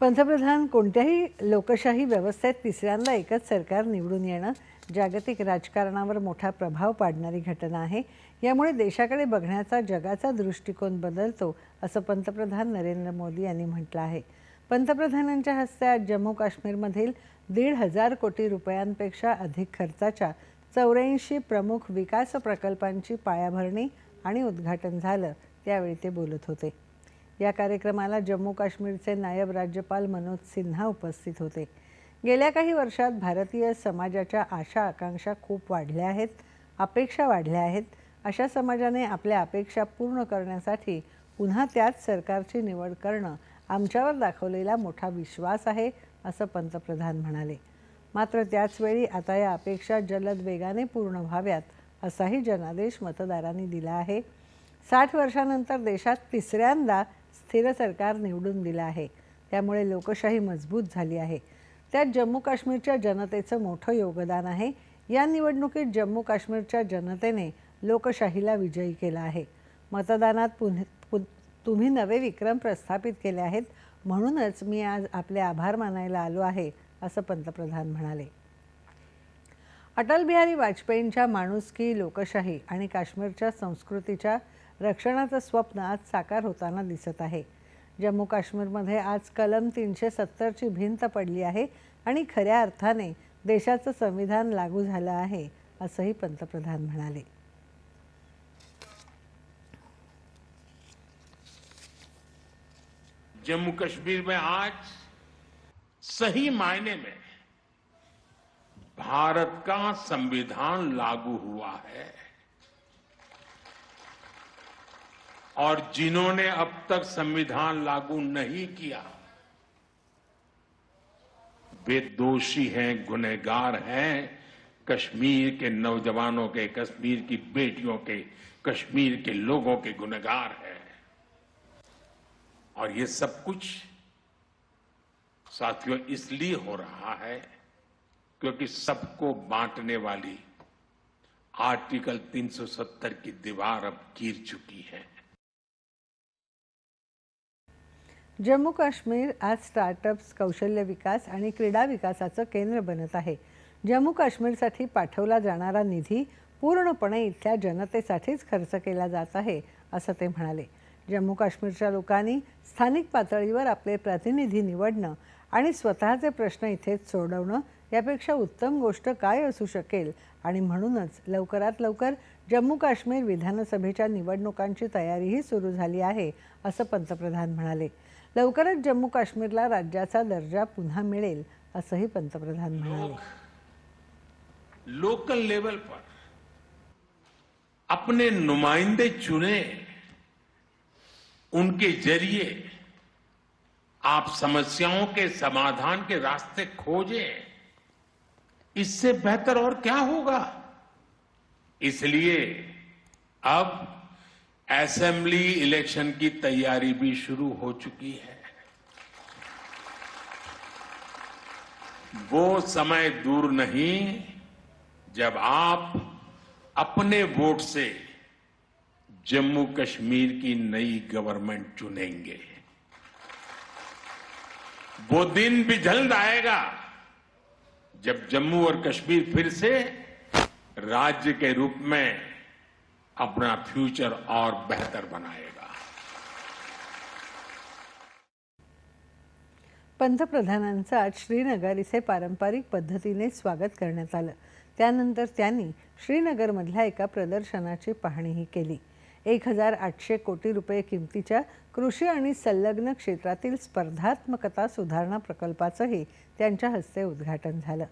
पंतप्रधान कोणत्याही लोकशाही व्यवस्थेत तिसऱ्यांदा एकच सरकार निवडून येणं जागतिक राजकारणावर मोठा प्रभाव पाडणारी घटना आहे. यामुळे देशाकडे बघण्याचा जगाचा दृष्टिकोन बदलतो असं पंतप्रधान नरेंद्र मोदी यांनी म्हटलं आहे. पंतप्रधानांच्या हस्ते आज जम्मू काश्मीरमधील दीड हजार कोटी रुपयांपेक्षा अधिक खर्चाच्या चौऱ्याऐंशी प्रमुख विकास प्रकल्पांची पायाभरणी आणि उद्घाटन झालं त्यावेळी ते बोलत होते. या कार्यक्रमाला जम्मू काश्मीरचे नायब राज्यपाल मनोज सिन्हा उपस्थित होते. गेल्या काही वर्षात भारतीय समाजाच्या आशा आकांक्षा खूप वाढल्या आहेत अपेक्षा वाढल्या आहेत. अशा समाजाने आपल्या अपेक्षा पूर्ण करण्यासाठी पुन्हा त्याच सरकारची निवड करणं आमच्यावर दाखवलेला मोठा विश्वास आहे असं पंतप्रधान म्हणाले. मात्र त्याचवेळी आता या अपेक्षा जलद वेगाने पूर्ण व्हाव्यात असाही जनादेश मतदारांनी दिला आहे. साठ वर्षानंतर देशात तिसऱ्यांदा स्थिर सरकार निवडून दिलं आहे. त्यामुळे लोकशाही मजबूत झाली आहे. त्यात जम्मू काश्मीरच्या जनतेचं मोठं योगदान आहे. या निवडणुकीत जम्मू काश्मीरच्या जनतेने लोकशाहीला विजयी केला आहे. मतदानात पुन्हा तुम्ही नवे विक्रम प्रस्थापित केले आहेत. म्हणूनच मी आज आपले आभार मानायला आलो आहे असं पंतप्रधान म्हणाले. अटल बिहारी वाजपेयींच्या माणुसकी लोकशाही आणि काश्मीरच्या संस्कृतीच्या रक्षणाचं स्वप्न आज साकार होताना दिसत आहे. जम्मू काश्मीरमध्ये आज कलम तीनशे सत्तरची भिंत पडली आहे आणि खऱ्या अर्थाने देशाचं संविधान लागू झालं आहे असंही पंतप्रधान म्हणाले. जम्मू कश्मीर में आज सही मायने में भारत का संविधान लागू हुआ है। और जिन्होंने अब तक संविधान लागू नहीं किया, वे दोषी हैं, गुनहगार हैं। कश्मीर के नौजवानों के, कश्मीर की बेटियों के, कश्मीर के लोगों के गुनहगार हैं। और ये सब कुछ साथियों इसलिए हो रहा है क्योंकि सबको बांटने वाली आर्टिकल 370 की दीवार अब गिर चुकी है। जम्मू काश्मीर आज स्टार्टअप्स कौशल्य विकास आणि क्रीडा विकासाचं केंद्र बनत आहे. जम्मू काश्मीरसाठी पाठवला जाणारा निधी पूर्णपणे इथल्या जनतेसाठीच खर्च केला जात आहे असं ते म्हणाले. जम्मू काश्मीरच्या लोकांनी स्थानिक पातळीवर आपले प्रतिनिधी निवडणं आणि स्वतःचे प्रश्न इथेच सोडवणं यापेक्षा उत्तम गोष्ट काय असू शकेल आणि म्हणूनच लवकरात लवकर जम्मू काश्मीर विधानसभेच्या निवडणुकांची तयारीही सुरू झाली आहे असं पंतप्रधान म्हणाले. लवकरच जम्मू काश्मीरला राज्याचा दर्जा असंही पंतप्रधान म्हणाले. लोकल लेवल पर अपने नुमाइंदे चुने, उनके ज़रिए आप समस्याओं के समाधान के रास्ते खोजें। इससे बेहतर और क्या होगा? इसलिए अब असेंबली इलेक्शन की तैयारी भी शुरू हो चुकी है। वो समय दूर नहीं, जब आप अपने वोट से जम्मू कश्मीर की नई गवर्नमेंट चुनेंगे। वो दिन भी जल्द आएगा, जब जम्मू और कश्मीर फिर से राज्य के रूप में अपना फ्यूचर और बेहतर बनाएगा। पंतप्रधानांचं आज श्रीनगर इथे पारंपरिक पद्धतीने स्वागत करण्यात आलं. त्यानंतर त्यांनी श्रीनगरमधल्या एका प्रदर्शनाची पाहणीही केली. एक हजार आठशे कोटी रुपये किमतीच्या कृषी आणि संलग्न क्षेत्रातील स्पर्धात्मकता सुधारणा प्रकल्पाचंही त्यांच्या हस्ते उद्घाटन झालं.